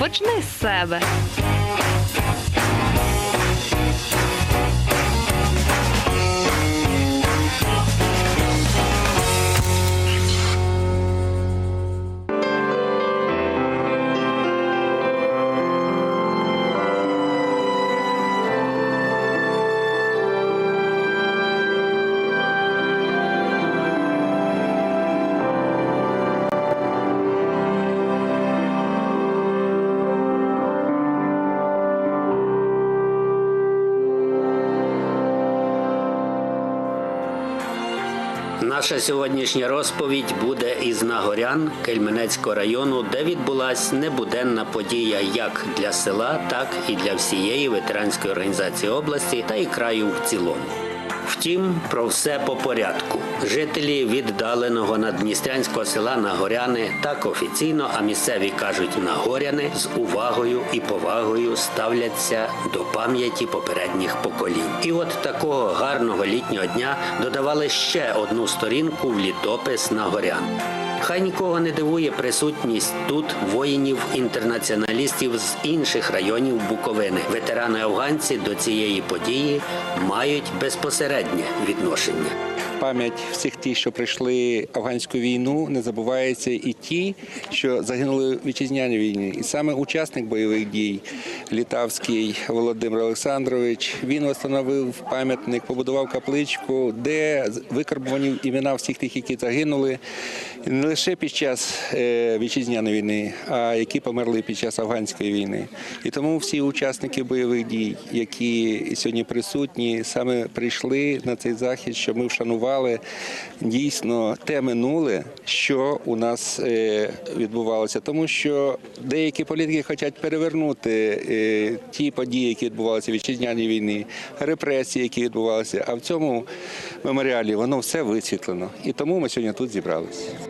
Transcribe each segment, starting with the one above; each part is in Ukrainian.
Почни з себе. Наша сьогоднішня розповідь буде із Нагорян Кельменецького району, де відбулась небуденна подія як для села, так і для всієї ветеранської організації області та і краю в цілому. Втім, про все по порядку. Жителі віддаленого наддністрянського села Нагоряни так офіційно, а місцеві кажуть Нагоряни з увагою і повагою ставляться до пам'яті попередніх поколінь. І от такого гарного літнього дня додавали ще одну сторінку в літопис Нагорян. Хай нікого не дивує присутність тут воїнів-інтернаціоналістів з інших районів Буковини. Ветерани афганці до цієї події мають безпосереднє відношення. Пам'ять всіх ті, що прийшли афганську війну, не забувається і ті, що загинули в вітчизняній війні. І саме учасник бойових дій Літавський Володимир Олександрович він встановив пам'ятник, побудував капличку, де викарбувані імена всіх тих, які загинули не лише під час е, вітчизняної війни, а які померли під час афганської війни. І тому всі учасники бойових дій, які сьогодні присутні, саме прийшли на цей захід, щоб ми вшанували дійсно те минуле, що у нас е, відбувалося, тому що деякі політики хочуть перевернути е, ті події, які відбувалися в вітчизняній війни, репресії, які відбувалися. А в цьому меморіалі воно все висвітлено. І тому ми сьогодні тут зібралися.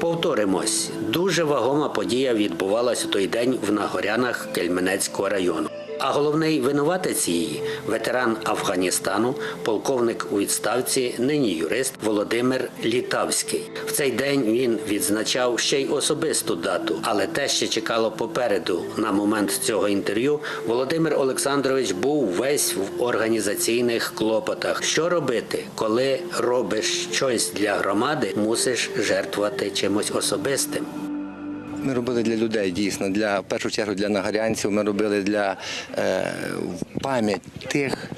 Повторимось, дуже вагома подія відбувалася той день в Нагорянах Кельменецького району. А головний винуватець її ветеран Афганістану, полковник у відставці, нині юрист Володимир Літавський. В цей день він відзначав ще й особисту дату, але те, що чекало попереду на момент цього інтерв'ю, Володимир Олександрович був весь в організаційних клопотах. Що робити, коли робиш щось для громади, мусиш жертвувати чимось особистим. Ми робили для людей дійсно, для в першу чергу для нагорянців. Ми робили для е, пам'ять тих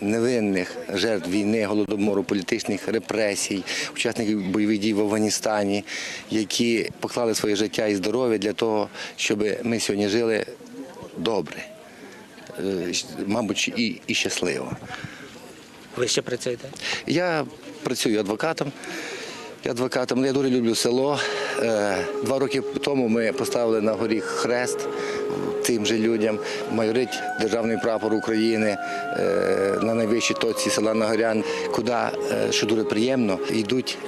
невинних жертв війни, голодомору, політичних репресій, учасників бойових дій в Афганістані, які поклали своє життя і здоров'я для того, щоб ми сьогодні жили добре, е, мабуть, і, і щасливо. Ви ще працюєте? Я працюю адвокатом. Я адвокатом, я дуже люблю село. Е, Два роки тому ми поставили на горі хрест тим же людям, майорить державний прапор України е, на найвищій точці села Нагорян, куди, е, що дуже приємно, йдуть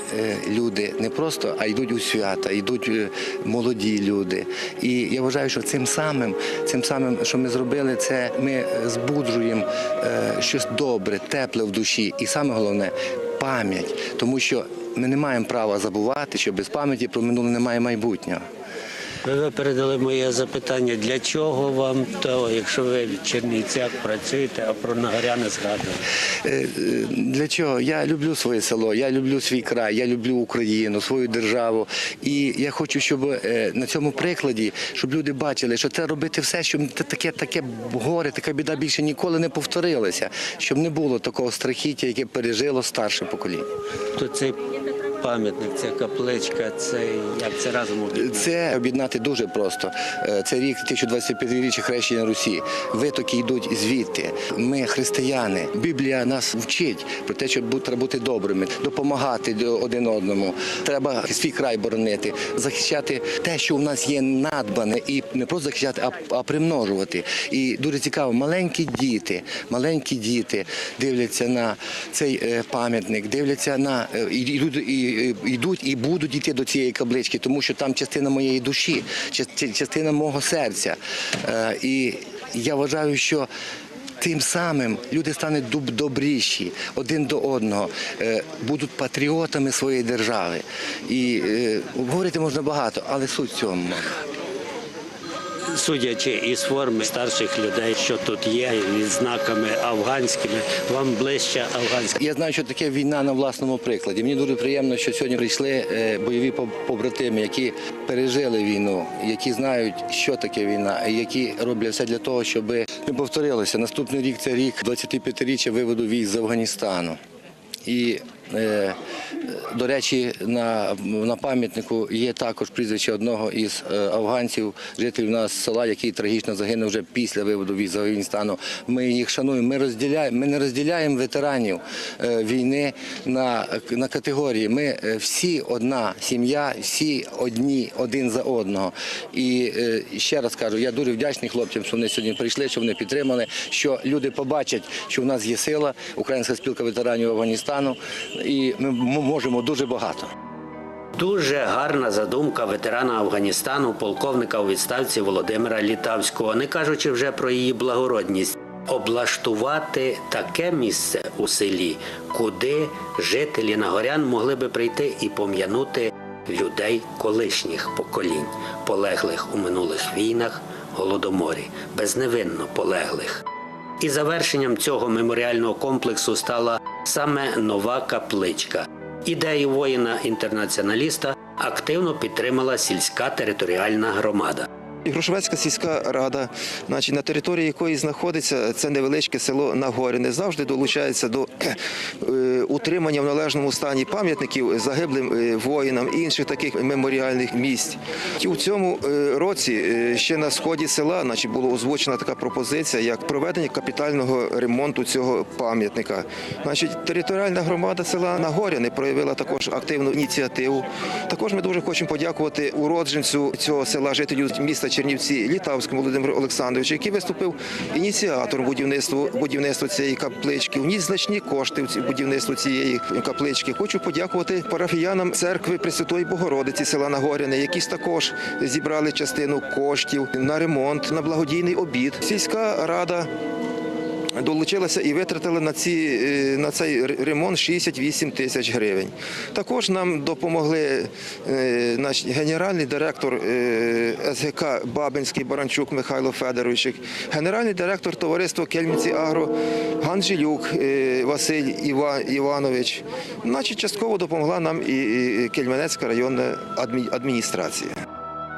люди не просто, а йдуть у свята, йдуть молоді люди. І я вважаю, що цим самим, цим самим, що ми зробили, це ми збуджуємо щось добре, тепле в душі. І саме головне пам'ять, тому що ми не маємо права забувати, що без пам'яті про минуле немає майбутнього. Ви випередили моє запитання, для чого вам то, якщо ви в Чернівцях працюєте, а про Нагоряни згадували? Е, е, Для чого? Я люблю своє село, я люблю свій край, я люблю Україну, свою державу. І я хочу, щоб е, на цьому прикладі, щоб люди бачили, що треба робити все, щоб таке, таке горе, така біда більше ніколи не повторилася, щоб не було такого страхіття, яке пережило старше покоління. То цей пам'ятник, ця капличка, це як це разом об'єднати? Це об'єднати дуже просто. Е, Це рік 1025-річчя хрещення Русі. Витоки йдуть звідти. Ми християни. Біблія нас вчить про те, що треба бути добрими, допомагати один одному. Треба свій край боронити, захищати те, що в нас є надбане, і не просто захищати, а, а примножувати. І дуже цікаво, маленькі діти, маленькі діти дивляться на цей е, пам'ятник, дивляться на е, і- йдуть і, будуть йти до цієї каблички, тому що там частина моєї душі, част- частина мого серця. Е, І я вважаю, що. Тим самим люди стануть добріші один до одного, е, будуть патріотами своєї держави. І е, говорити можна багато, але суть в цьому. Судячи із форми старших людей, що тут є, відзнаками афганськими, вам ближче афганська. Я знаю, що таке війна на власному прикладі. Мені дуже приємно, що сьогодні прийшли е, бойові по- побратими, які пережили війну, які знають, що таке війна, і які роблять все для того, щоб не повторилося. Наступний рік це рік 25-річчя виводу військ з Афганістану. І до речі, на, на пам'ятнику є також прізвище одного із е, афганців, жителів нас села, який трагічно загинув вже після виводу з Афганістану. Ми їх шануємо. Ми розділяємо. Ми не розділяємо ветеранів е, війни на, на категорії. Ми е, всі одна сім'я, всі одні один за одного. І е, ще раз кажу, я дуже вдячний хлопцям, що вони сьогодні прийшли, що вони підтримали, що люди побачать, що в нас є сила, Українська спілка ветеранів Афганістану, і ми можемо дуже багато. Дуже гарна задумка ветерана Афганістану, полковника у відставці Володимира Літавського, не кажучи вже про її благородність. Облаштувати таке місце у селі, куди жителі Нагорян могли би прийти і пом'янути людей колишніх поколінь, полеглих у минулих війнах, голодоморі, безневинно полеглих. І завершенням цього меморіального комплексу стала саме нова капличка. Ідею воїна-інтернаціоналіста активно підтримала сільська територіальна громада. Грушевецька сільська рада, значить, на території якої знаходиться це невеличке село Нагоріне, завжди долучається до утримання в належному стані пам'ятників загиблим е, воїнам і інших таких меморіальних місць. І у цьому е, році е, ще на сході села значить, була озвучена така пропозиція, як проведення капітального ремонту цього пам'ятника. Значить, територіальна громада села Нагоряне проявила також активну ініціативу. Також ми дуже хочемо подякувати уродженцю цього села, жителю міста Чернівці Літавському Володимиру Олександровичу, який виступив ініціатором будівництва будівництва цієї каплички. Вніс значні кошти в будівництво цієї каплички. Хочу подякувати парафіянам церкви Пресвятої Богородиці села Нагоряне, які також зібрали частину коштів на ремонт, на благодійний обід. Сільська рада долучилася і витратила на, ці, е, на цей ремонт 68 тисяч гривень. Також нам допомогли е, наш генеральний директор е, СГК Бабинський Баранчук Михайло Федорович, генеральний директор товариства Кельміці Агро Ганжилюк е, Василь Іва, Іванович. Значить, частково допомогла нам і Кельменецька районна адміністрація.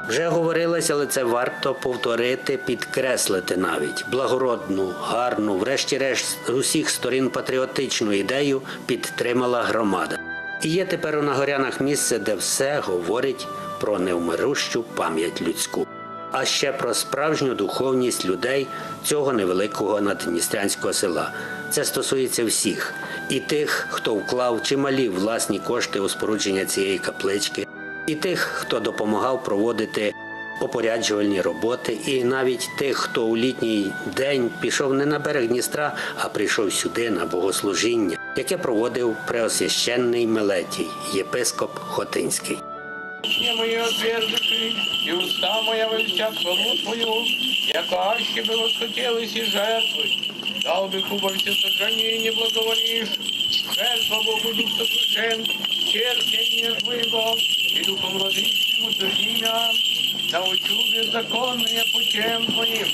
Вже говорилось, але це варто повторити, підкреслити навіть благородну, гарну, врешті-решт з усіх сторін патріотичну ідею підтримала громада. І є тепер у Нагорянах місце, де все говорить про невмирущу пам'ять людську, а ще про справжню духовність людей цього невеликого наддністрянського села. Це стосується всіх і тих, хто вклав чималі власні кошти у спорудження цієї каплички, і тих, хто допомагав проводити опоряджувальні роботи, і навіть тих, хто у літній день пішов не на берег Дністра, а прийшов сюди на богослужіння, яке проводив преосвященний Мелетій, єпископ Хотинський. Пісня моя отвердиши, и уста моя вельча хвалу Твою, яко аще бы восхотелось и жертвы. Дал бы куба все сожжение не благоволишь, жертва Богу Дух Совершен, терпение Твоего, и Духом Владычным утвердимя, научу беззаконные путем Твоим,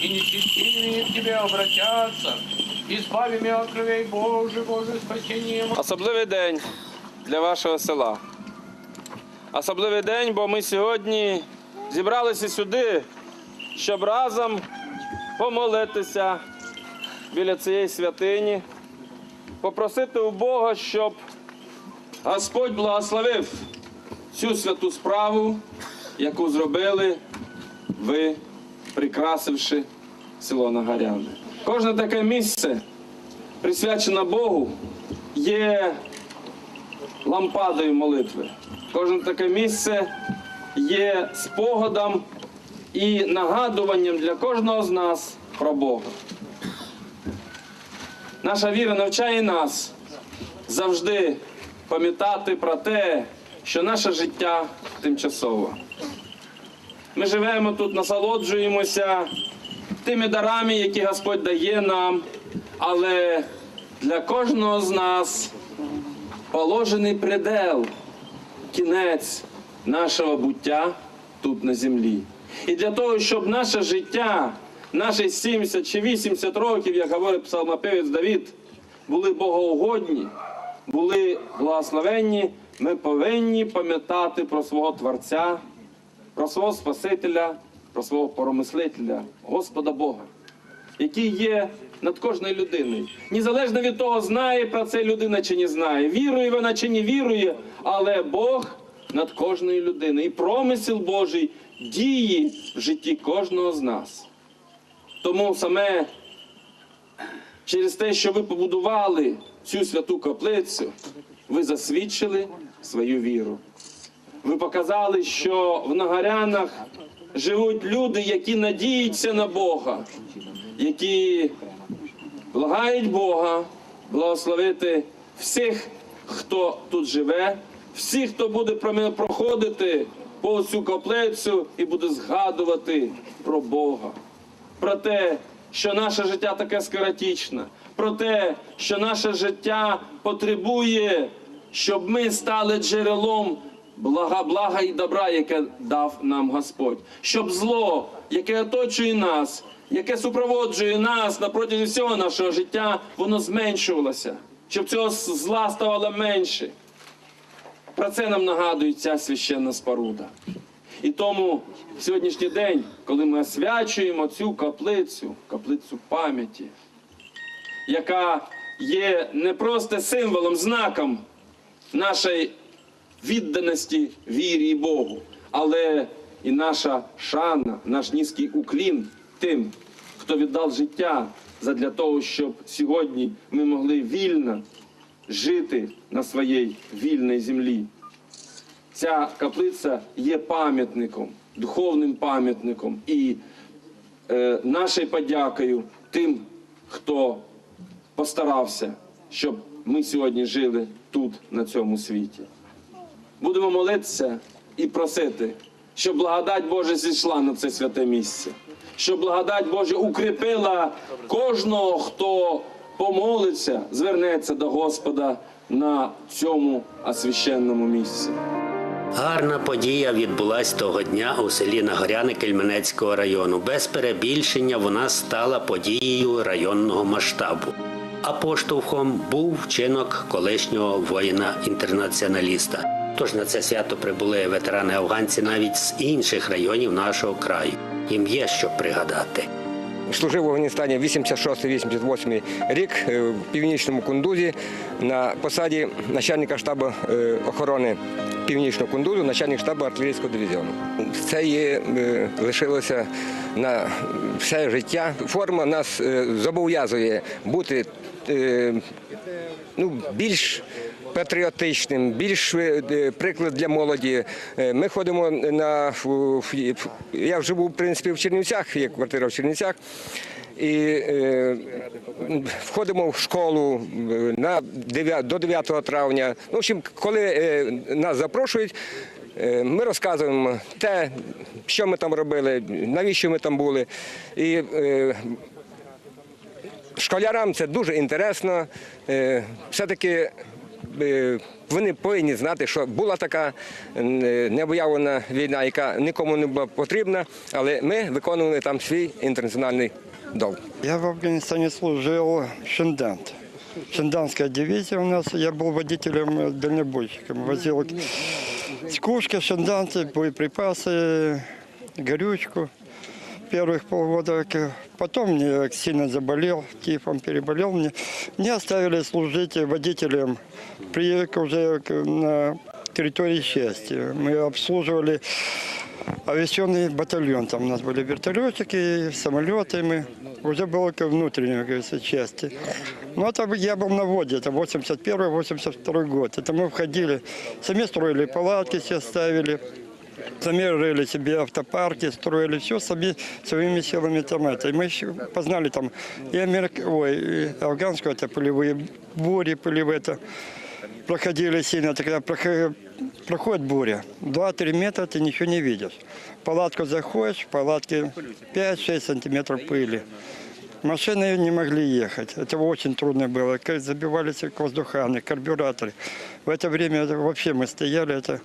и нечестивые к Тебе обратятся, избави меня от кровей Боже, Боже, спасением Особливий день для вашого села. Особливий день, бо ми сьогодні зібралися сюди, щоб разом помолитися біля цієї святині, попросити у Бога, щоб Господь благословив цю святу справу, яку зробили ви, прикрасивши село Нагаряне. Кожне таке місце, присвячене Богу, є лампадою молитви. Кожне таке місце є спогадом і нагадуванням для кожного з нас про Бога. Наша віра навчає нас завжди пам'ятати про те, що наше життя тимчасове. Ми живемо тут, насолоджуємося тими дарами, які Господь дає нам, але для кожного з нас положений предел, кінець нашого буття тут на землі. І для того, щоб наше життя, наші 70 чи 80 років, як говорить псалмопевець Давід, були богоугодні, були благословенні, ми повинні пам'ятати про свого Творця, про свого Спасителя, про свого поромислителя, Господа Бога, який є над кожною людиною. Незалежно від того, знає про це людина чи не знає, вірує вона чи не вірує, але Бог над кожною людиною. І промисел Божий діє в житті кожного з нас. Тому саме через те, що ви побудували цю святу каплицю, ви засвідчили свою віру. Ви показали, що в Нагорянах живуть люди, які надіються на Бога, які благають Бога благословити всіх, хто тут живе, всіх, хто буде проходити по цю каплицю і буде згадувати про Бога про те, що наше життя таке скоротічне, про те, що наше життя потребує, щоб ми стали джерелом блага, блага і добра, яке дав нам Господь, щоб зло, яке оточує нас, яке супроводжує нас на протязі всього нашого життя, воно зменшувалося, щоб цього зла ставало менше. Про це нам нагадує ця священна споруда. І тому в сьогоднішній день, коли ми освячуємо цю каплицю, каплицю пам'яті, яка є не просто символом, знаком нашої відданості вірі і Богу, але і наша шана, наш низький уклін тим, хто віддав життя задля того, щоб сьогодні ми могли вільно жити на своїй вільній землі. Ця каплиця є пам'ятником, духовним пам'ятником і е, нашою подякою тим, хто постарався, щоб ми сьогодні жили тут, на цьому світі. Будемо молитися і просити, щоб благодать Божа зійшла на це святе місце, щоб благодать Божа укріпила кожного, хто помолиться, звернеться до Господа на цьому освященному місці. Гарна подія відбулась того дня у селі Нагоряни Кельменецького району. Без перебільшення вона стала подією районного масштабу. А поштовхом був вчинок колишнього воїна-інтернаціоналіста. Тож на це свято прибули ветерани афганці навіть з інших районів нашого краю. Їм є що пригадати. Служив в Афганістані 86-88 рік е, в північному Кундузі на посаді начальника штабу е, охорони північного Кундузу, начальник штабу артилерійського дивізіону. Це є, е, лишилося на все життя. Форма нас зобов'язує бути ну, більш патріотичним, більш е, приклад для молоді. Е, Ми ходимо на я живу в принципі в Чернівцях, є квартира в Чернівцях. І е, входимо в школу е, на 9, до 9 травня. В общем, коли е, нас запрошують, е, ми розказуємо те, що ми там робили, навіщо ми там були. І е, школярам це дуже інтересно. Е, Все-таки е, вони повинні знати, що була така е, необ'явлена війна, яка нікому не була потрібна, але ми виконували там свій інтернаціональний долг. Я в Афганистане служил Шиндант. Шинданская дивизия у нас. Я был водителем, э, дальнобойщиком. Возил с Кушки, Шинданцы, боеприпасы, горючку. Первых полгода. Потом мне сильно заболел, тифом переболел. Мне, мне оставили служить водителем. Приехал уже на территории счастья. Мы обслуживали авиационный батальон. Там у нас были вертолетики, самолеты. Мы уже было к внутренней, как говорится, части. Ну, это я был на воде, это 81-82 год. Это мы входили, сами строили палатки, все ставили. Сами рыли себе автопарки, строили все сами своими силами там это. И мы еще познали там и Америк... Ой, и афганскую, это полевые бури, полевые это проходили сильно. Прохо- проходит буря, 2-3 метра ты ничего не видишь. В палатку заходишь, в палатке 5-6 сантиметров пыли. Машины не могли ехать. Это очень трудно было. Забивались воздуханы, карбюраторы. В это время вообще мы стояли. Это,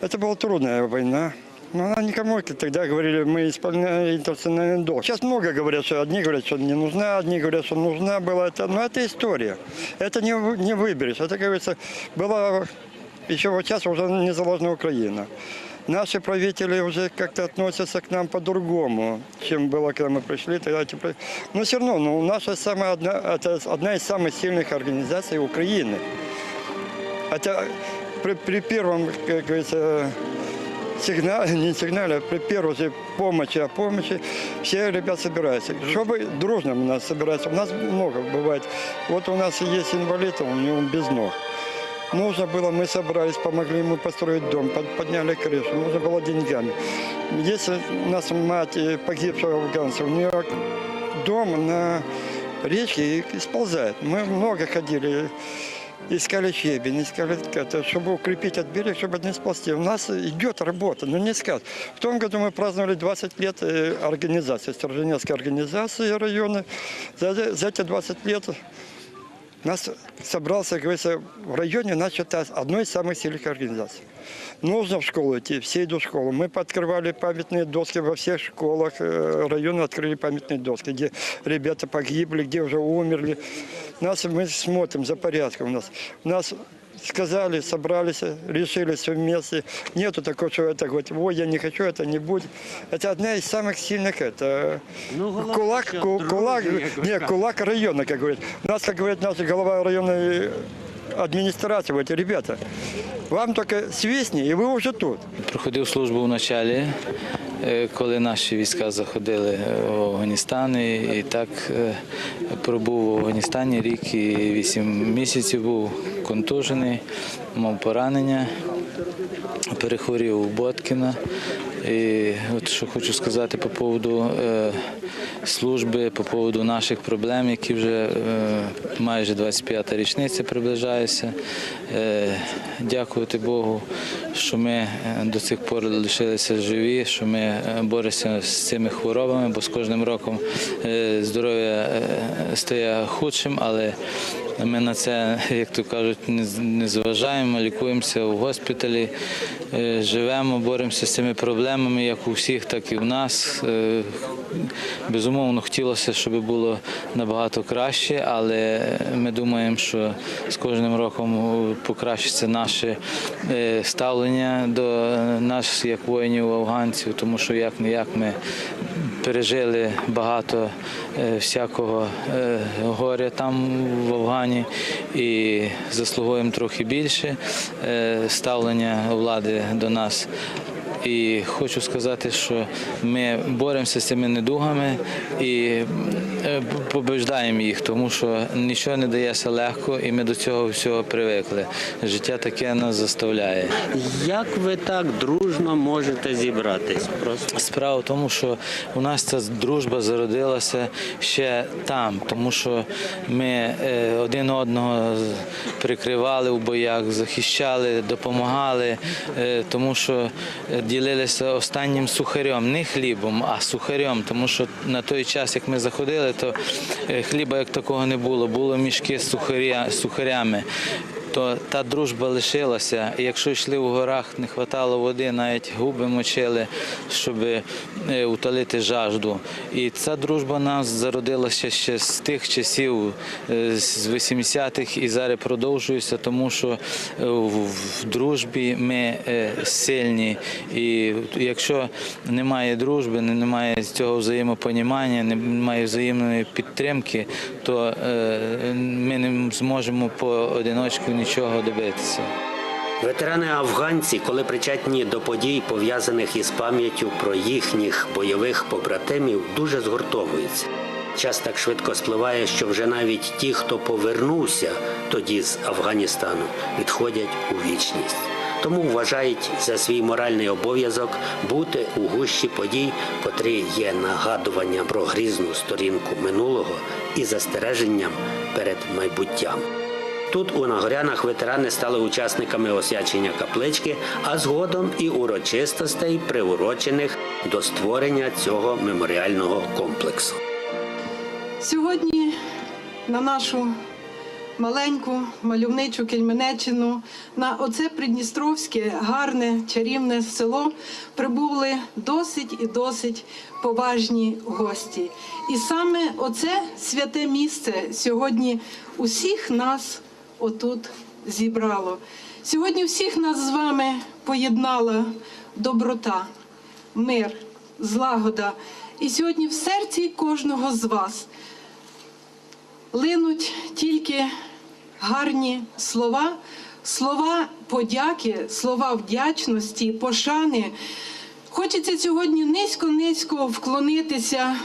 это была трудная война. Ну, она никому тогда говорили, мы исполняем интернациональный долг. Сейчас много говорят, что одни говорят, что не нужна, одни говорят, что нужна была. Это, но это история. Это не, не выберешь. Это, как говорится, была еще вот сейчас уже не Украина. Наши правители уже как-то относятся к нам по-другому, чем было, когда мы пришли. Тогда, типа, но все равно, ну, наша самая одна, это одна из самых сильных организаций Украины. Хотя при, при первом, как говорится, сигнале, не сигнале, а при первой же помощи, о помощи, все ребят собираются. Чтобы дружно у нас собираются. У нас много бывает. Вот у нас есть инвалид, у него без ног. Нужно было, мы собрались, помогли ему построить дом, под- подняли крышу, нужно было деньгами. Если у нас мать э, погибшего афганца, у нее дом на речке и сползает. Мы много ходили, искали щебень, искали, это, чтобы укрепить от берега, чтобы не сползти. У нас идет работа, но не сказ. В том году мы праздновали 20 лет э, организации, Стороженецкой организации района. За, за эти 20 лет нас собрался, как говорится, в районе нас считают одной из самых сильных организаций. Нужно в школу идти, все идут в школу. Мы подкрывали памятные доски во всех школах э, района, открыли памятные доски, где ребята погибли, где уже умерли. Нас мы смотрим за порядком у нас. У нас сказали, собрались, решили все вместе. Нету такого, что это говорит, ой, я не хочу, это не будет. Это одна из самых сильных, это кулак, ку- кулак, не, кулак района, как говорит. У нас, как говорит наша голова районной администрации, говорит, ребята, вам только свистни, и вы уже тут. Проходив службу в началі, е, коли наші війська заходили в Афганістан. І і так е, пробув в Афганістані рік і вісім місяців був контужений, мав поранення, перехворів у Боткіна. І от що хочу сказати по поводу е, служби, по поводу наших проблем, які вже е, майже 25-та річниця приближається. Е, дякувати Богу, що ми е, до цих пор лишилися живі, що ми боремося з цими хворобами, бо з кожним роком здоров'я стає худшим, але ми на це, як то кажуть, не зважаємо, лікуємося в госпіталі, е, живемо, боремося з цими проблемами, як у всіх, так і в нас. Е, Безумовно, хотілося, щоб було набагато краще, але ми думаємо, що з кожним роком покращиться наше е, ставлення до нас, як воїнів афганців, тому що як не як ми пережили багато е, всякого е, горя там в Афгані і заслуговуємо трохи більше е, ставлення влади до нас. І хочу сказати, що ми боремося з цими недугами і е, побеждаємо їх, тому що нічого не дається легко, і ми до цього всього привикли. Життя таке нас заставляє. Як ви так дружно можете зібратись? Просто Справа в тому, що у нас ця дружба зародилася ще там, тому що ми е, один одного прикривали у боях, захищали, допомагали, е, тому що ділилися останнім сухарем, не хлібом, а сухарем, тому що на той час, як ми заходили, то е, хліба як такого не було, було мішки з сухаря, сухарями то та дружба лишилася. І якщо йшли в горах, не вистачало води, навіть губи мочили, щоб е, утолити жажду. І ця дружба нас зародилася ще з тих часів, е, з 80-х, і зараз продовжується, тому що е, в дружбі ми сильні. І якщо немає дружби, немає цього взаємопонімання, немає взаємної підтримки, то е, ми не зможемо поодиночку нічого добитися. ветерани афганці, коли причетні до подій, пов'язаних із пам'яттю про їхніх бойових побратимів, дуже згуртовуються. Час так швидко спливає, що вже навіть ті, хто повернувся тоді з Афганістану, відходять у вічність. Тому вважають за свій моральний обов'язок бути у гущі подій, котрі є нагадуванням про грізну сторінку минулого і застереженням перед майбуттям. Тут у Нагорянах ветерани стали учасниками освячення каплички, а згодом і урочистостей, приурочених до створення цього меморіального комплексу. Сьогодні на нашу маленьку мальовничу Кельменеччину на оце придністровське гарне чарівне село прибули досить і досить поважні гості. І саме оце святе місце сьогодні усіх нас отут зібрало. Сьогодні всіх нас з вами поєднала доброта, мир, злагода. І сьогодні в серці кожного з вас линуть тільки гарні слова, слова подяки, слова вдячності, пошани. Хочеться сьогодні низько-низько вклонитися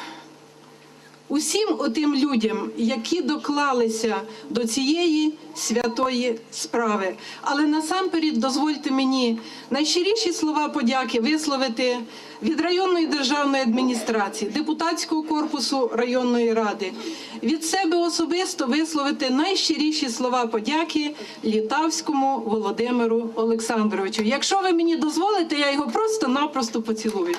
усім отим людям, які доклалися до цієї святої справи. Але насамперед дозвольте мені найщиріші слова подяки висловити від районної державної адміністрації, депутатського корпусу районної ради, від себе особисто висловити найщиріші слова подяки Літавському Володимиру Олександровичу. Якщо ви мені дозволите, я його просто-напросто поцілую.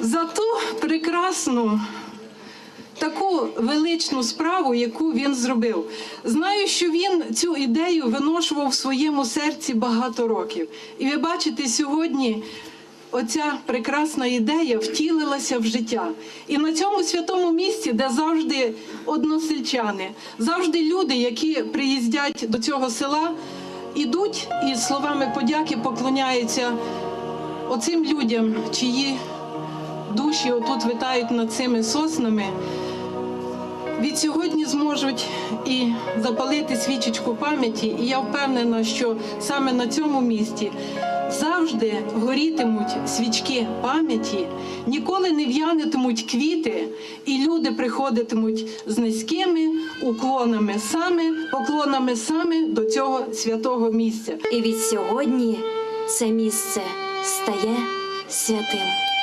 За ту прекрасну таку величну справу, яку він зробив. Знаю, що він цю ідею виношував в своєму серці багато років. І ви бачите сьогодні. Оця прекрасна ідея втілилася в життя. І на цьому святому місці, де завжди односельчани, завжди люди, які приїздять до цього села, ідуть і словами подяки поклоняються оцим людям, чиї душі отут витають над цими соснами, від сьогодні зможуть і запалити свічечку пам'яті. І я впевнена, що саме на цьому місці завжди горітимуть свічки пам'яті, ніколи не в'янетимуть квіти, і люди приходитимуть з низькими уклонами, саме поклонами саме до цього святого місця. І від сьогодні це місце стає святим.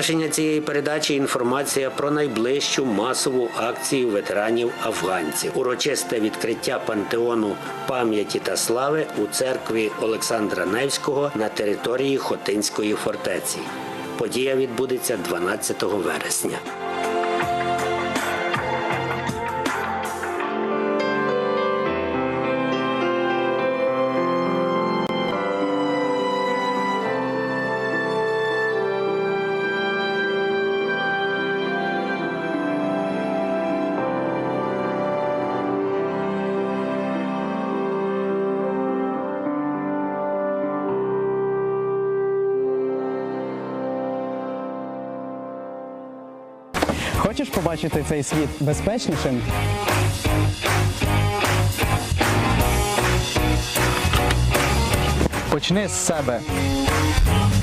Завершення цієї передачі інформація про найближчу масову акцію ветеранів афганців. Урочисте відкриття пантеону пам'яті та слави у церкві Олександра Невського на території Хотинської фортеці. Подія відбудеться 12 вересня. Побачити цей світ безпечнішим? Почни з себе. –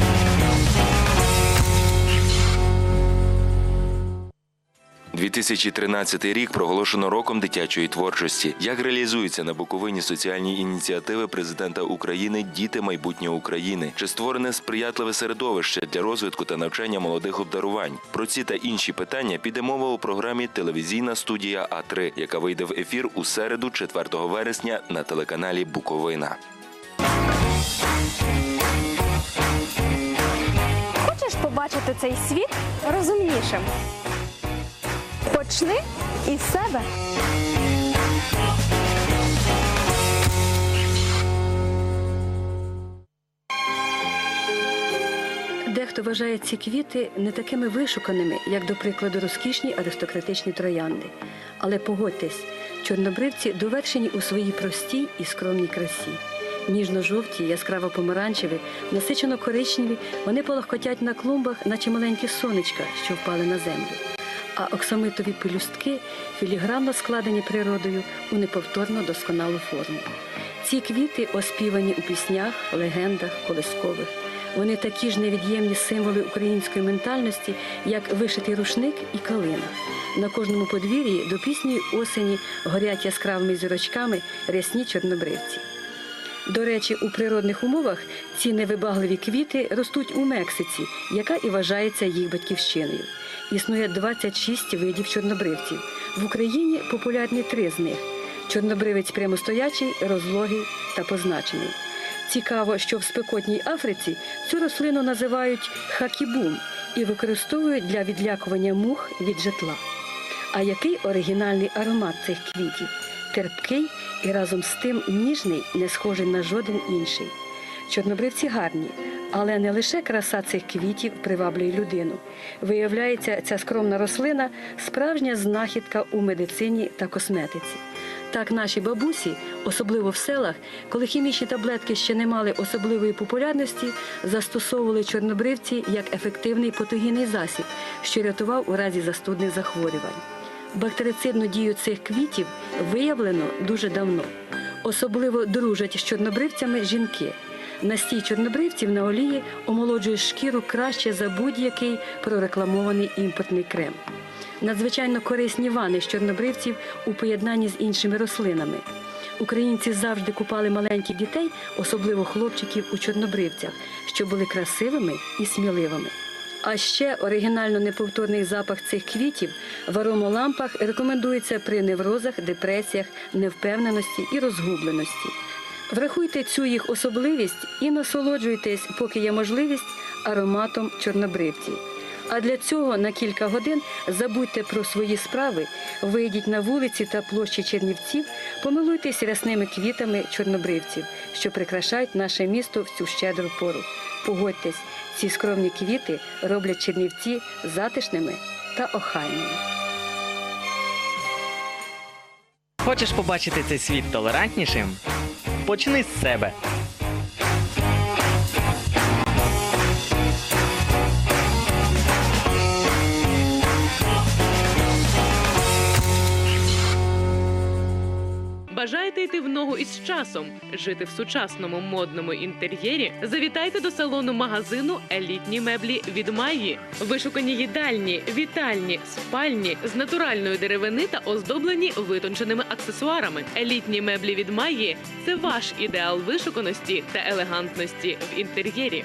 2013 рік проголошено роком дитячої творчості. Як реалізуються на Буковині соціальні ініціативи президента України Діти майбутнє України? Чи створене сприятливе середовище для розвитку та навчання молодих обдарувань? Про ці та інші питання піде мова у програмі Телевізійна студія А 3 яка вийде в ефір у середу, 4 вересня на телеканалі Буковина. Хочеш побачити цей світ розумнішим? Почни із себе. Дехто вважає ці квіти не такими вишуканими, як, до прикладу, розкішні аристократичні троянди. Але погодьтесь, чорнобривці довершені у своїй простій і скромній красі. Ніжно-жовті, яскраво помаранчеві, насичено коричневі, вони полохкотять на клумбах, наче маленькі сонечка, що впали на землю. А оксамитові пелюстки філігранно складені природою у неповторно досконалу форму. Ці квіти оспівані у піснях, легендах, колискових. Вони такі ж невід'ємні символи української ментальності, як вишитий рушник і калина. На кожному подвір'ї до пісньої осені горять яскравими зірочками рясні чорнобривці. До речі, у природних умовах ці невибагливі квіти ростуть у Мексиці, яка і вважається їх батьківщиною. Існує 26 видів чорнобривців. В Україні популярні три з них: чорнобривець прямостоячий, розлогий та позначений. Цікаво, що в спекотній Африці цю рослину називають хакібум і використовують для відлякування мух від житла. А який оригінальний аромат цих квітів? Терпкий і разом з тим ніжний, не схожий на жоден інший. Чорнобривці гарні, але не лише краса цих квітів приваблює людину. Виявляється, ця скромна рослина справжня знахідка у медицині та косметиці. Так наші бабусі, особливо в селах, коли хімічні таблетки ще не мали особливої популярності, застосовували чорнобривці як ефективний патогінний засіб, що рятував у разі застудних захворювань. Бактерицидну дію цих квітів виявлено дуже давно. Особливо дружать з чорнобривцями жінки. Настій чорнобривців на олії омолоджує шкіру краще за будь-який прорекламований імпортний крем. Надзвичайно корисні вани з чорнобривців у поєднанні з іншими рослинами. Українці завжди купали маленьких дітей, особливо хлопчиків, у чорнобривцях, що були красивими і сміливими. А ще оригінально неповторний запах цих квітів в аромолампах рекомендується при неврозах, депресіях, невпевненості і розгубленості. Врахуйте цю їх особливість і насолоджуйтесь, поки є можливість, ароматом чорнобривців. А для цього на кілька годин забудьте про свої справи, вийдіть на вулиці та площі Чернівців, помилуйтесь рясними квітами чорнобривців, що прикрашають наше місто в цю щедру пору. Погодьтесь, ці скромні квіти роблять Чернівці затишними та охайними. Хочеш побачити цей світ толерантнішим? Почни з себе. Бажаєте йти в ногу із часом, жити в сучасному модному інтер'єрі? Завітайте до салону магазину Елітні меблі від Майї. Вишукані їдальні, вітальні, спальні з натуральної деревини та оздоблені витонченими аксесуарами. Елітні меблі від Майї це ваш ідеал вишуканості та елегантності в інтер'єрі.